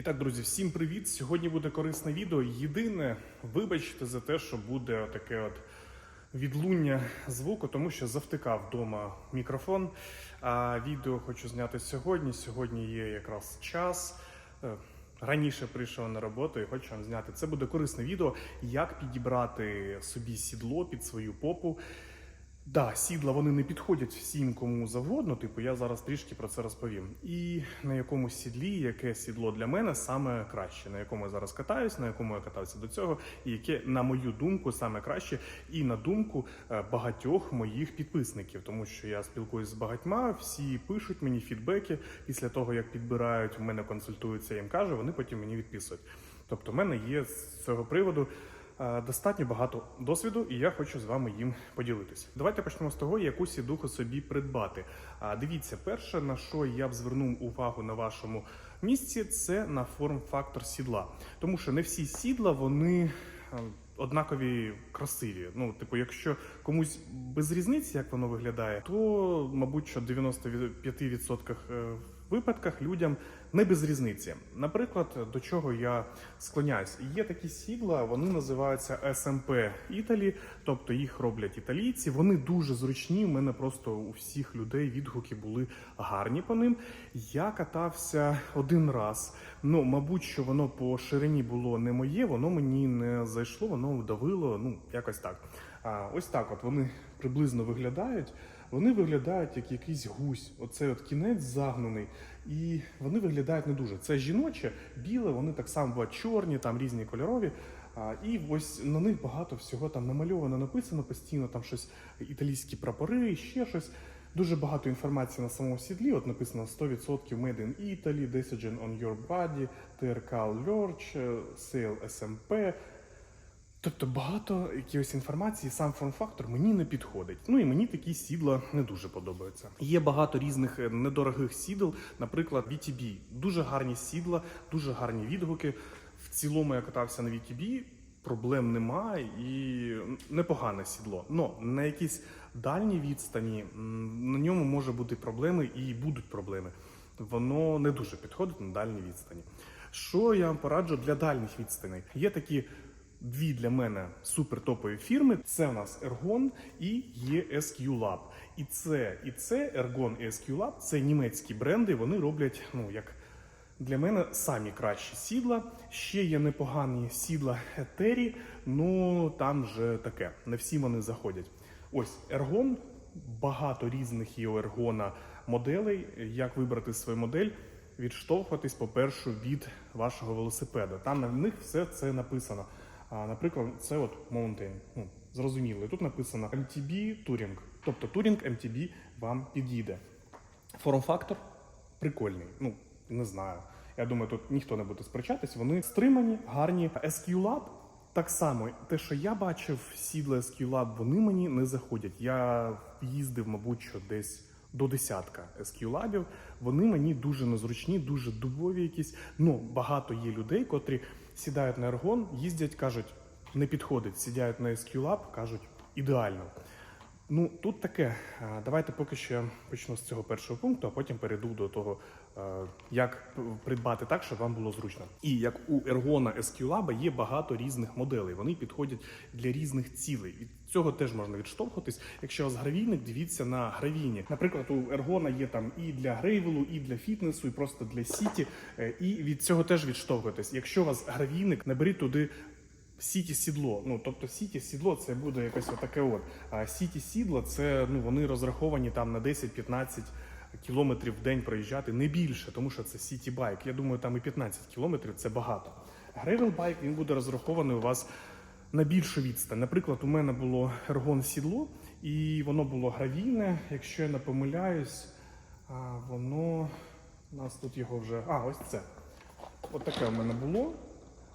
І так, друзі, всім привіт! Сьогодні буде корисне відео. Єдине, вибачте за те, що буде таке от відлуння звуку, тому що завтикав вдома мікрофон. А відео хочу зняти сьогодні. Сьогодні є якраз час. Е, Раніше прийшов на роботу і хочу вам зняти. Це буде корисне відео, як підібрати собі сідло під свою попу. Да, сідла вони не підходять всім кому завгодно. Типу, я зараз трішки про це розповім. І на якому сідлі, яке сідло для мене саме краще, на якому я зараз катаюсь, на якому я катався до цього, і яке, на мою думку, саме краще, і на думку е, багатьох моїх підписників, тому що я спілкуюсь з багатьма, всі пишуть мені фідбеки після того, як підбирають, в мене консультуються, я їм кажу, вони потім мені відписують. Тобто, в мене є з цього приводу. Е, Достатньо багато досвіду, і я хочу з вами їм поділитися. Давайте почнемо з того, яку сідуху собі придбати. А дивіться, перше на що я б звернув увагу на вашому місці, це на форм-фактор сідла, тому що не всі сідла вони. е, Однакові красиві. Ну, типу, якщо комусь без різниці, як воно виглядає, то мабуть, що в 95% е, випадках людям не без різниці. Наприклад, до чого я склоняюсь, є такі сідла, вони називаються SMP Італі, тобто їх роблять італійці. Вони дуже зручні. У мене просто у всіх людей відгуки були гарні по ним. Я катався один раз. Ну, мабуть, що воно по ширині було не моє, воно мені не зайшло, воно давило. Ну, якось так. А ось так, от вони приблизно виглядають. Вони виглядають як якийсь гусь. Оцей от кінець загнаний, і вони виглядають не дуже. Це жіноче, біле, вони так само бувають чорні, там різні кольорові. А, і ось на них багато всього там намальовано, написано постійно, там щось італійські прапори, ще щось. Дуже багато інформації на самому сідлі. От написано 100% Made in Italy, Decision on your body, TRK Lurch, Sale SMP. Тобто багато якоїсь інформації, сам форм-фактор мені не підходить. Ну і мені такі сідла не дуже подобаються. Є багато різних е, недорогих сідл, наприклад, VTB. Дуже гарні сідла, дуже гарні відгуки. В цілому я катався на VTB, проблем немає і непогане сідло. Но на якійсь дальній відстані на ньому може бути проблеми і будуть проблеми. Воно не дуже підходить на дальній відстані. Що я вам пораджу для дальніх відстаней? Є такі дві для мене супертопові фірми. Це у нас Ergon і є SQ Lab. І це, і це Ergon і SQ Lab, це німецькі бренди. Вони роблять, ну як для мене самі кращі сідла. Ще є непогані сідла Етері, ну там же таке. Не всі вони заходять. Ось Ergon, багато різних є у Ergon моделей. Як вибрати свою модель? Відштовхуватись, по-перше, від вашого велосипеда. Там на них все це написано. А, наприклад, це от Mountain. Ну, зрозуміло. І тут написано MTB Touring. Тобто Touring MTB вам підійде. Форм-фактор прикольний. Ну, не знаю. Я думаю, тут ніхто не буде сперечатись. Вони стримані, гарні. SQ так само, те, що я бачив, сідла SQ вони мені не заходять. Я їздив, мабуть, що десь до десятка SQ Labів. Вони мені дуже незручні, дуже дубові якісь. Ну, багато є людей, котрі сідають на Ergon, їздять, кажуть, не підходить. Сідають на SQ кажуть, ідеально. Ну, тут таке. Давайте поки що почну з цього першого пункту, а потім перейду до того, як придбати так, щоб вам було зручно. І як у Ергона SQ є багато різних моделей. Вони підходять для різних цілей. Від цього теж можна відштовхуватись. Якщо вас гравійник, дивіться на гравійні. Наприклад, у Ергона є там і для грейвелу, і для фітнесу, і просто для сіті. Е, І від цього теж відштовхуйтесь. Якщо у вас гравійник, наберіть туди Сіті сідло. Ну тобто сіті сідло це буде якесь отаке. От а сіті сідло це ну вони розраховані там на 10-15 кілометрів в день проїжджати, не більше, тому що це сіті байк. Я думаю, там і 15 кілометрів це багато. Грейвел байк він буде розрахований у вас на більшу відстань. Наприклад, у мене було ергон сідло, і воно було гравійне. Якщо я не помиляюсь, воно у нас тут його вже. А, ось це. От таке у мене було.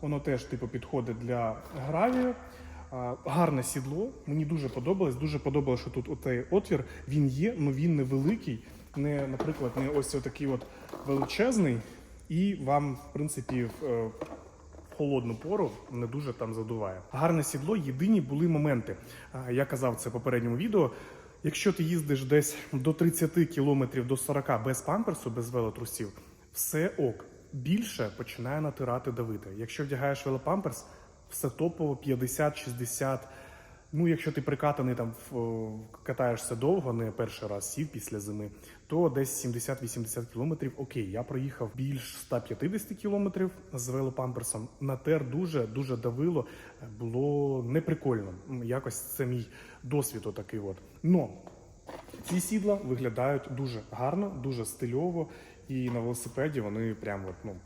Воно теж типу підходить для гравію. Гарне сідло. Мені дуже подобалось. Дуже подобалось, що тут оцей отвір він є, але він невеликий. Не, наприклад, не ось такий от величезний, і вам, в принципі, в, е, холодну пору не дуже там задуває. Гарне сідло. Єдині були моменти. Я казав це в попередньому відео. Якщо ти їздиш десь до 30 км до 40 без памперсу, без велотрусів, все ок. більше починає натирати давити. Якщо вдягаєш велопамперс, все топово 50-60. Ну, якщо ти прикатаний там катаєшся довго, не перший раз сів після зими, то десь 70-80 кілометрів. Окей, я проїхав більш 150 кілометрів з велопамперсом. Натер дуже дуже давило. Було неприкольно. Якось це мій досвід отакий. От. Но ці сідла виглядають дуже гарно, дуже стильово, і на велосипеді вони прям от, ну,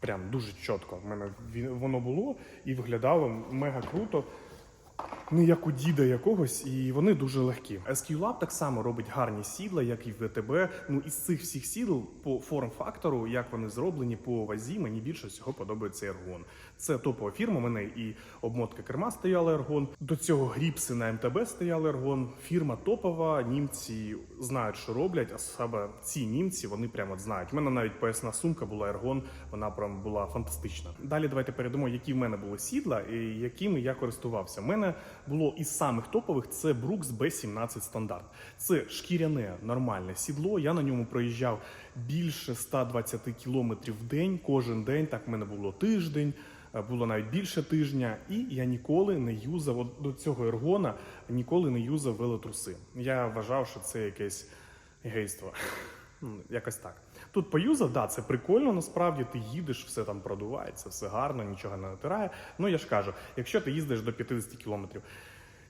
прям дуже чітко. В мене воно було і виглядало мега круто. Ну, як у діда якогось, і вони дуже легкі. SQ Lab так само робить гарні сідла, як і в ВТБ. Ну із цих всіх сідл по форм-фактору, як вони зроблені по вазі, мені більше всього подобається Ергон. Це топова фірма. Мене і обмотка керма стояла Ергон. До цього гріпси на МТБ стояли Ергон. Фірма топова. Німці знають, що роблять. А саме ці німці вони прямо знають. У мене навіть поясна сумка була Ергон. Вона прям була фантастична. Далі давайте перейдемо, які в мене були сідла і якими я користувався. У мене було із самих топових це Brooks B17 стандарт. Це шкіряне нормальне сідло. Я на ньому проїжджав більше 120 кілометрів в день. Кожен день так в мене було тиждень. е, Було навіть більше тижня, і я ніколи не юзав от до цього ергона, ніколи не юзав велотруси. Я вважав, що це якесь гейство. Ну, Якось так. Тут поюзав, да, це прикольно, насправді ти їдеш, все там продувається, все гарно, нічого не натирає. Ну я ж кажу, якщо ти їздиш до 50 кілометрів.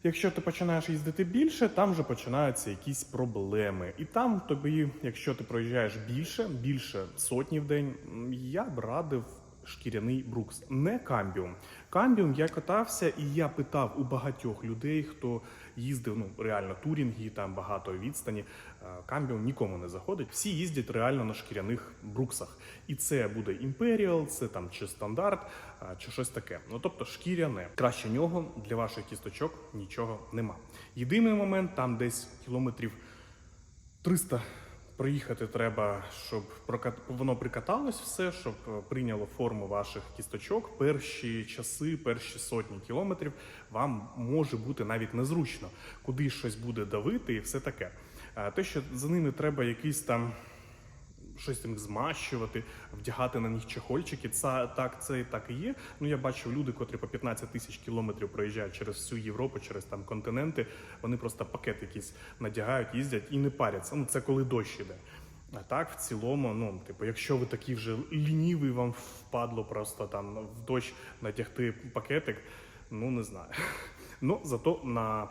Якщо ти починаєш їздити більше, там вже починаються якісь проблеми. І там тобі, якщо ти проїжджаєш більше, більше сотні в день, я б радив шкіряний брукс, не камбіум. Камбіум я катався, і я питав у багатьох людей, хто їздив ну реально турінги, там багато відстані. Е, Камбіум нікому не заходить. Всі їздять реально на шкіряних бруксах. І це буде Imperial, це там чи стандарт, е, чи щось таке. Ну тобто шкіряне. Краще нього для ваших кісточок нічого нема. Єдиний момент там десь кілометрів 300 проїхати треба, щоб воно прикаталось все, щоб е, прийняло форму ваших кісточок. Перші часи, перші сотні кілометрів вам може бути навіть незручно, куди щось буде давити і все таке. А те, що за ними треба якийсь там щось там змащувати, вдягати на них чехольчики. Це так, це так і є. Ну я бачу люди, котрі по 15 тисяч кілометрів проїжджають через всю Європу, через там континенти. Вони просто пакет якийсь надягають, їздять і не паряться. Ну це коли дощ іде. А так, в цілому, ну, типу, якщо ви такий вже лінівий, вам впадло просто там в дощ натягти пакетик, ну не знаю. Ну, зато на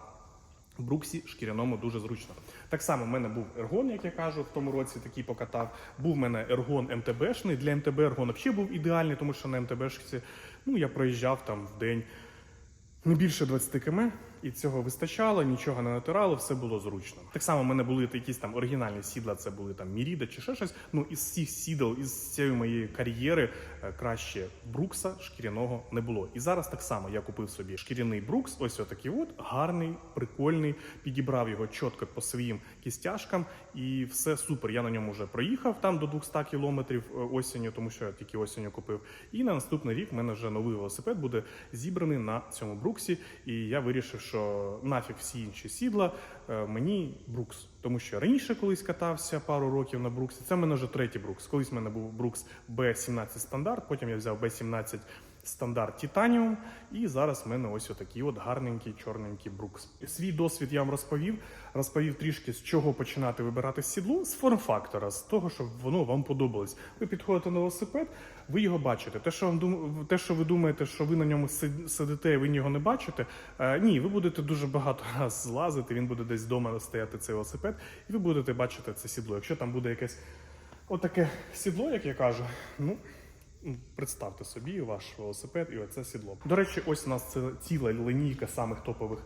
Бруксі шкіряному дуже зручно. Так само в мене був ергон, як я кажу, в тому році такий покатав. Був в мене ергон МТБшний. Для МТБ ергон взагалі був ідеальний, тому що на МТБшці ну, я проїжджав там в день не більше 20 км, і цього вистачало, нічого не натирало, все було зручно. Так само в мене були якісь там оригінальні сідла, це були там Міріда чи ще щось. Ну із всіх сідел, із цієї моєї кар'єри е, краще Брукса шкіряного не було. І зараз так само я купив собі шкіряний Брукс, ось отакий от гарний, прикольний. Підібрав його чітко по своїм кістяшкам, і все супер. Я на ньому вже проїхав там до 200 кілометрів е, осінню, тому що я тільки осінню купив. І на наступний рік в мене вже новий велосипед буде зібраний на цьому Бруксі. І я вирішив, що нафіг всі інші сідла е, мені Брукс. Тому що раніше колись катався пару років на Бруксі. Це в мене вже третій Брукс. Колись в мене був Брукс B17 стандарт, потім я взяв B17 стандарт Титаніум, і зараз в мене ось отакий от гарненький чорненький брукс. Свій досвід я вам розповів. Розповів трішки з чого починати вибирати сідло з форм-фактора, з того, щоб воно вам подобалось. Ви підходите на велосипед, ви його бачите. Те, що вам дум... те, що ви думаєте, що ви на ньому сидите, і ви його не бачите. Е, ні, ви будете дуже багато раз злазити. Він буде десь вдома стояти цей велосипед, і ви будете бачити це сідло. Якщо там буде якесь отаке сідло, як я кажу, ну. Ну, Представте собі ваш велосипед і оце сідло. До речі, ось у нас це ціла линійка самих топових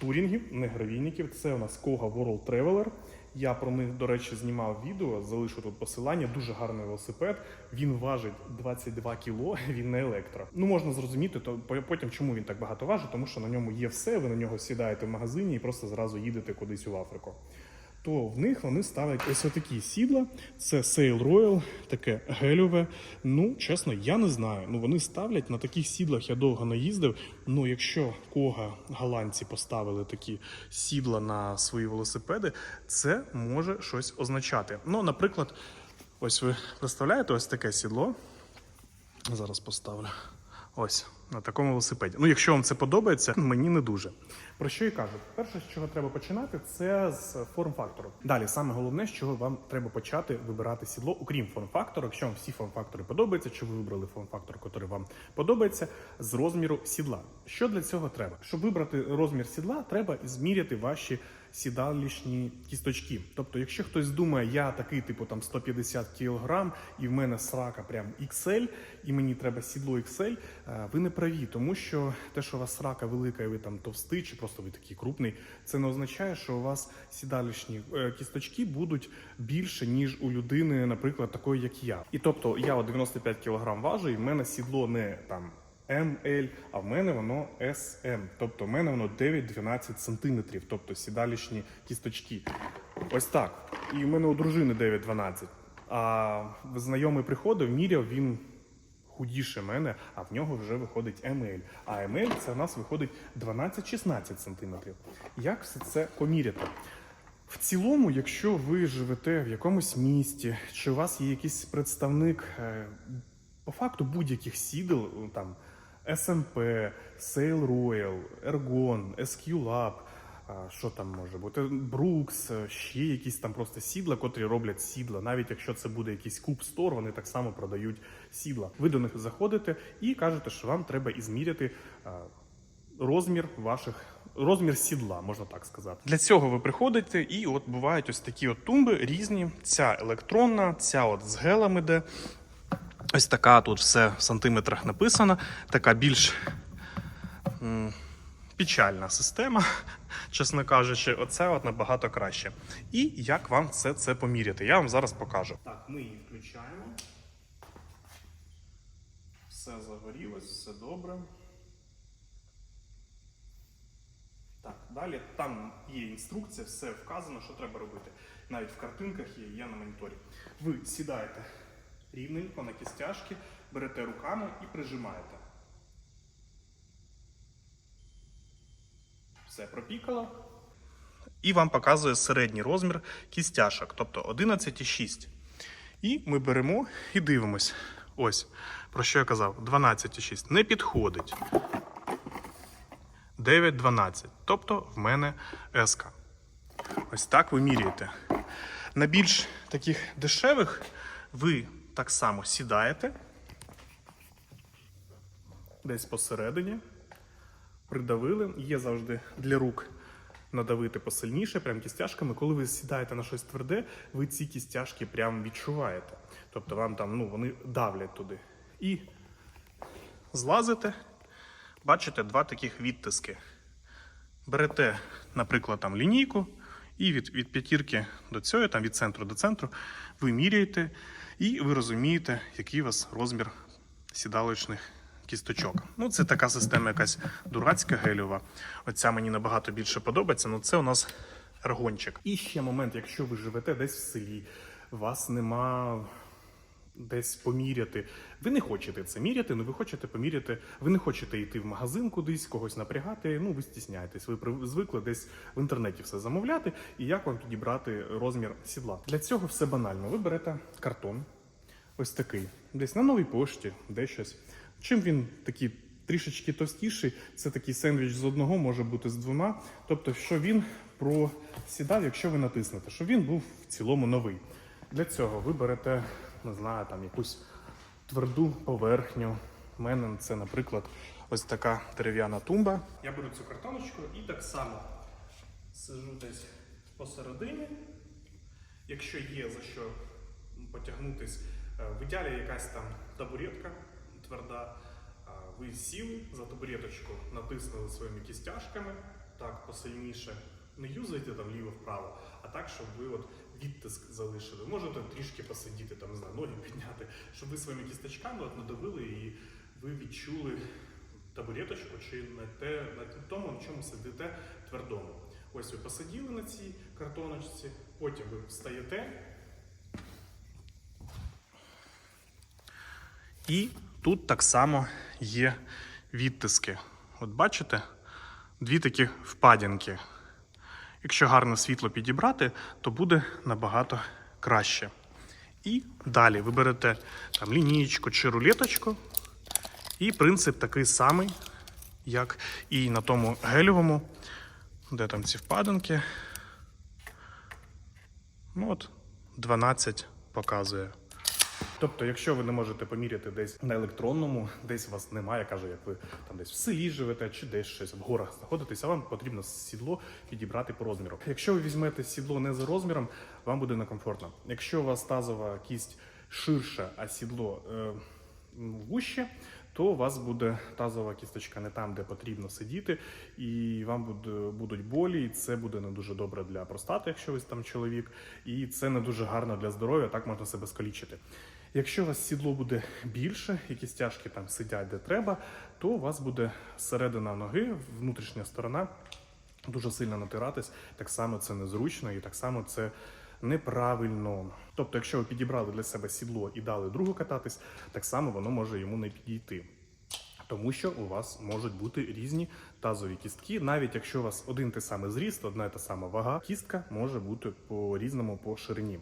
турінгів, не гравійників. Це у нас Koga World Traveler. Я про них, до речі, знімав відео, залишу тут посилання. Дуже гарний велосипед. Він важить 22 кіло, він не електро. Ну можна зрозуміти, то по- потім чому він так багато важить, тому що на ньому є все. Ви на нього сідаєте в магазині і просто зразу їдете кудись у Африку то в них вони ставлять ось отакі сідла. Це Sail Royal, таке гельове. Ну, чесно, я не знаю. Ну вони ставлять на таких сідлах. Я довго не їздив. Ну, якщо кога голландці поставили такі сідла на свої велосипеди, це може щось означати. Ну, наприклад, ось ви представляєте ось таке сідло. Зараз поставлю. Ось на такому велосипеді. Ну, якщо вам це подобається, мені не дуже. Про що я кажу? Перше, з чого треба починати, це з форм-фактору. Далі, саме головне, з чого вам треба почати вибирати сідло, окрім форм-фактору. Якщо вам всі форм-фактори подобаються, чи ви вибрали форм-фактор, який вам подобається, з розміру сідла. Що для цього треба? Щоб вибрати розмір сідла, треба зміряти ваші сідалішні кісточки. Тобто, якщо хтось думає, я такий, типу там 150 кг, і в мене срака прям XL, і мені треба сідло XL, е, ви не праві, тому що те, що у вас срака велика, і ви там товстий, чи просто ви такий крупний, це не означає, що у вас сідалішні е, кісточки будуть більше, ніж у людини, наприклад, такої, як я. І тобто я от 95 кг важу, і в мене сідло не там. ML, а в мене воно SM, тобто в мене воно 9-12 сантиметрів, тобто сідалішні кісточки. Ось так. І в мене у дружини 9-12. А знайомий приходив, міряв він худіше мене, а в нього вже виходить ML. А ML це в нас виходить 12-16 сантиметрів. Як все це поміряти? В цілому, якщо ви живете в якомусь місті, чи у вас є якийсь представник е, по факту будь-яких сідел, там SMP, Sail Royal, Ergon, SQ-Lab, що там може бути, Brooks, е, ще якісь там просто сідла, котрі роблять сідла. Навіть якщо це буде якийсь куб стор, вони так само продають сідла. Ви до них заходите і кажете, що вам треба ізміряти розмір ваших. Розмір сідла, можна так сказати. Для цього ви приходите, і от бувають ось такі от тумби різні. Ця електронна, ця от з гелем іде. Ось така тут все в сантиметрах написано. Така більш печальна система, чесно кажучи, оце от набагато краще. І як вам все це поміряти? Я вам зараз покажу. Так, ми її включаємо. Все загорілось, все добре. Так, далі там є інструкція, все вказано, що треба робити. Навіть в картинках є, є на моніторі. Ви сідаєте рівненько на кістяшки, берете руками і прижимаєте. Все пропікало. І вам показує середній розмір кістяшок, тобто 11,6. І ми беремо і дивимось. Ось, про що я казав, 12,6. Не підходить. 9,12. Тобто в мене СК. Ось так ви міряєте. На більш таких дешевих ви так само сідаєте десь посередині, придавили. Є завжди для рук надавити посильніше, прям кістяшками. Коли ви сідаєте на щось тверде, ви ці кістяшки прям відчуваєте. Тобто вам там ну, вони давлять туди. І злазите, бачите два таких відтиски. Берете, наприклад, там лінійку, і від, від п'ятірки до цього, там від центру до центру, ви міряєте, і ви розумієте, який у вас розмір сідалочних кісточок. Ну, це така система якась дурацька гелєва. Оця мені набагато більше подобається. Ну, це у нас аргончик. І ще момент, якщо ви живете десь в селі, у вас нема десь поміряти. Ви не хочете це міряти, ну ви хочете поміряти. Ви не хочете йти в магазин кудись, когось напрягати. Ну ви стісняєтесь. Ви звикли десь в інтернеті все замовляти. І як вам тоді брати розмір сідла? Для цього все банально. Ви берете картон, ось такий, десь на новій пошті, десь щось. Чим він такий трішечки товстіший, це такий сендвіч з одного, може бути з двома. Тобто, що він просідав, якщо ви натиснете, що він був в цілому новий. Для цього ви берете, не знаю, там якусь тверду поверхню. У мене це, наприклад, ось така дерев'яна тумба. Я беру цю картоночку і так само сижу десь посередині. Якщо є за що потягнутись, е, в ідеалі якась там табуретка тверда. Ви сіли за табуреточку, натиснули своїми кістяшками, так посильніше. Не юзайте там ліво-вправо, а так, щоб ви от відтиск залишили. Можете трішки посидіти, там, не знаю, ноги підняти, щоб ви своїми кісточками от надавили і ви відчули табуреточку чи на, те, на тому, на чому сидите твердому. Ось ви посиділи на цій картоночці, потім ви встаєте. І тут так само є відтиски. От бачите, дві такі впадінки. Якщо гарне світло підібрати, то буде набагато краще. І далі ви берете там лінійку чи рулеточку, І принцип такий самий, як і на тому гелевому, де там ці впадинки. Ну от, 12 показує. Тобто, якщо ви не можете поміряти десь на електронному, десь вас немає, каже, як ви там десь в селі живете чи десь щось в горах знаходитесь, а вам потрібно сідло підібрати по розміру. Якщо ви візьмете сідло не за розміром, вам буде некомфортно. Якщо у вас тазова кість ширша, а сідло е, вуще, то у вас буде тазова кісточка не там, де потрібно сидіти, і вам буде, будуть болі, і це буде не дуже добре для простати, якщо ви там чоловік, і це не дуже гарно для здоров'я, так можна себе скалічити. Якщо у вас сідло буде більше, і кістяшки там сидять де треба, то у вас буде середина ноги, внутрішня сторона дуже сильно натиратись. Так само це незручно і так само це неправильно. Тобто, якщо ви підібрали для себе сідло і дали другу кататись, так само воно може йому не підійти. Тому що у вас можуть бути різні тазові кістки, навіть якщо у вас один той самий зріст, одна та сама вага, кістка може бути по різному по ширині.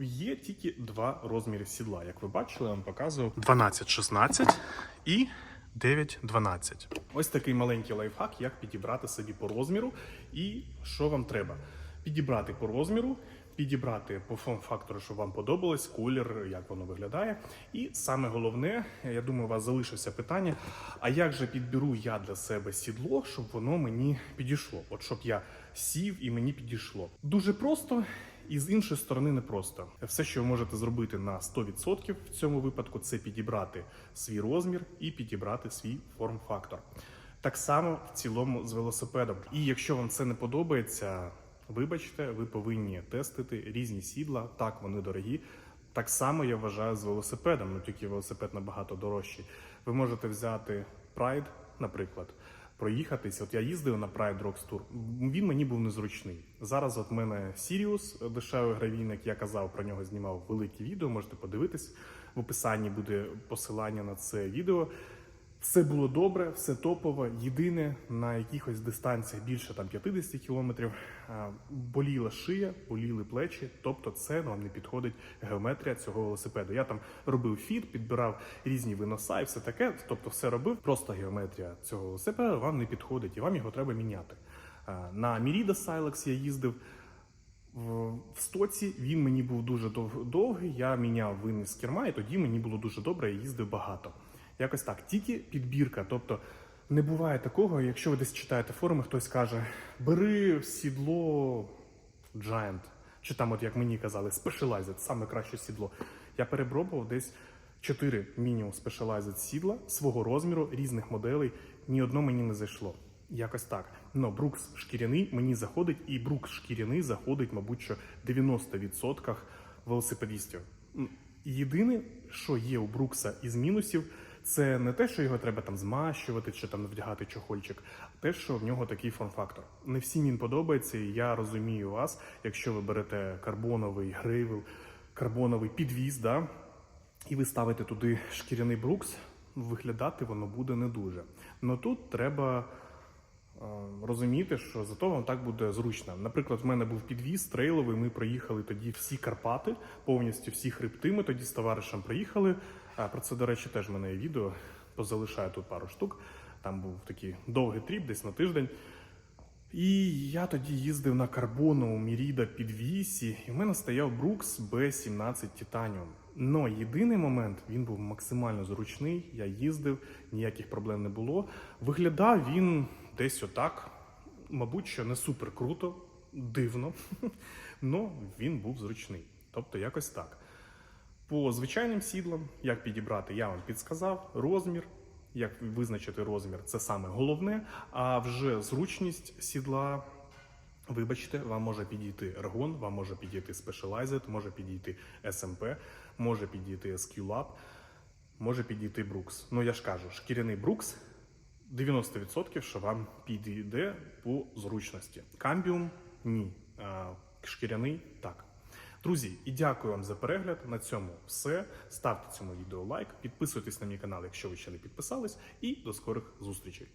Є тільки два розміри сідла. Як ви бачили, я вам показував 12-16 і 9-12. Ось такий маленький лайфхак, як підібрати собі по розміру, і що вам треба. Підібрати по розміру, підібрати по форм-фактору, щоб вам подобалось, колір, як воно виглядає. І саме головне, я думаю, у вас залишилося питання: а як же підберу я для себе сідло, щоб воно мені підійшло? От щоб я сів і мені підійшло. Дуже просто. І з іншої сторони не просто. Все, що ви можете зробити на 100% в цьому випадку, це підібрати свій розмір і підібрати свій форм-фактор. Так само в цілому з велосипедом. І якщо вам це не подобається, вибачте, ви повинні тестити різні сідла. Так, вони дорогі. Так само я вважаю з велосипедом, ну тільки велосипед набагато дорожчий. Ви можете взяти Pride, наприклад, проїхатись. От я їздив на Pride Rocks Tour, Він мені був незручний. Зараз от мене Sirius, дешевий гравійник. Я казав про нього, знімав велике відео. Можете подивитись в описанні буде посилання на це відео. Все було добре, все топово. Єдине на якихось дистанціях більше там 50 кілометрів боліла шия, боліли плечі. Тобто, це вам не підходить геометрія цього велосипеду. Я там робив фіт, підбирав різні виноса і все таке. Тобто, все робив. Просто геометрія цього велосипеду вам не підходить, і вам його треба міняти. На Merida Silex я їздив. В стоці він мені був дуже дов- довгий. Я міняв винний з керма, і тоді мені було дуже добре. Я їздив багато. Якось так, тільки підбірка. Тобто не буває такого, якщо ви десь читаєте форуми, хтось каже: бери сідло Giant, чи там, от як мені казали, Specialized, саме краще сідло. Я перепробував десь 4 мінімум Specialized сідла свого розміру, різних моделей. Ні одно мені не зайшло. Якось так. Но Брукс шкіряний мені заходить, і Брукс шкіряний заходить, мабуть, що 90% велосипедистів. Єдине, що є у Брукса із мінусів, це не те, що його треба там змащувати чи там вдягати чохольчик, а те, що в нього такий форм-фактор. Не всім він подобається, і я розумію вас, якщо ви берете карбоновий грейвел, карбоновий підвіз, да, і ви ставите туди шкіряний брукс, виглядати воно буде не дуже. Но тут треба е, розуміти, що зато вам так буде зручно. Наприклад, в мене був підвіз трейловий. Ми проїхали тоді всі Карпати, повністю всі хребти. Ми тоді з товаришем проїхали. Про це, до речі, теж в мене є відео. Позалишаю тут пару штук. Там був такий довгий тріп, десь на тиждень. І я тоді їздив на карбонову Міріда підвісі, і в мене стояв Брукс B17 Titanium. Но єдиний момент він був максимально зручний. Я їздив, ніяких проблем не було. Виглядав він десь отак. Мабуть, що не супер круто, дивно, але він був зручний. Тобто, якось так. По звичайним сідлам, як підібрати, я вам підсказав. Розмір, як визначити розмір, це саме головне. А вже зручність сідла, вибачте, вам може підійти Ergon, вам може підійти Specialized, може підійти SMP, може підійти SQ-Lab, може підійти Brooks. Ну я ж кажу, шкіряний Brooks 90% що вам підійде по зручності. Камбіум ні. Шкіряний так. Друзі, і дякую вам за перегляд. На цьому все. Ставте цьому відео лайк, підписуйтесь на мій канал, якщо ви ще не підписались, і до скорих зустрічей.